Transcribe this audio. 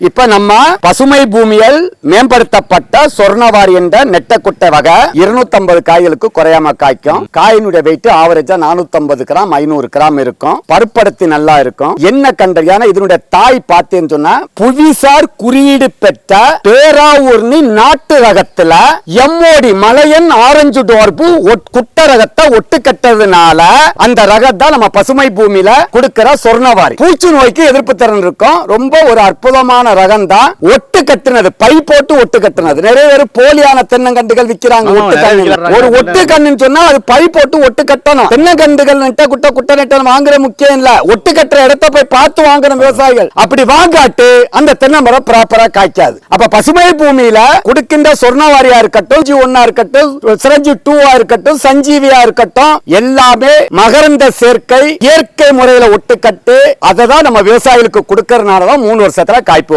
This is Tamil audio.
இப்ப நம்ம பசுமை பூமியில் மேம்படுத்தப்பட்ட சொர்ணவாரி என்ற நெட்டக்குட்டை வகை 250 காய்களுக்கு குறையாம காய்க்கும். காயினுடைய வெயிட் ஆவரேஜா 450 கிராம் ஐநூறு கிராம் இருக்கும். பருப்படத்தி நல்லா இருக்கும். என்ன கண்டறியான இதனுடைய தாய் பார்த்தேன்னு சொன்னா புவிசார் குறியீடு பெற்ற பேராவூர்னி நாட்டு ரகத்துல எம்மோடி மலையன் ஆரஞ்சு டோர்பு ஒட்- குட்ட ரகத்தை ஒட்டு கட்டதுனால அந்த ரகம் தான் நம்ம பசுமை பூமியில கொடுக்கிற சொர்ணவாரி. பூச்சி நோய்க்கு எதிர்ப்பு திறன் இருக்கும். ரொம்ப ஒரு அற்புதமான ரகம் தான் ஒட்டு கட்டுனது பை போட்டு ஒட்டு கட்டுனது. நிறைய பேர் போலியான தென்னங்கண்டுகள் விக்கிறாங்க. ஒரு ஒட்டு கண்ணுன்னு சொன்னா அது பை போட்டு ஒட்டு கட்டணும். தென்னங்கண்டுகள் நெட்ட குட்ட குட்ட நெட்ட வாங்குற முக்கியம் இல்ல. ஒட்டு கட்டுற இடத்த போய் பார்த்து வாங்கணும் விவசாயிகள். அப்படி வாங்காட்டு அந்த தென்னை மரம் ப்ராப்பரா காய்க்காது. அப்ப பசுமை பூமியில கொடுக்கின்ற சொர்ணவாரியா இருக்கட்டும் ஜி ஒன்னா இருக்கட்டும் சிரஞ்சி டூவா இருக்கட்டும் சஞ்சீவியா இருக்கட்டும் எல்லாமே மகரந்த சேர்க்கை இயற்கை முறையில ஒட்டுக்கட்டு அதை தான் நம்ம விவசாயிகளுக்கு கொடுக்கறதுனால தான் மூணு வருஷத்துல காய்ப்பு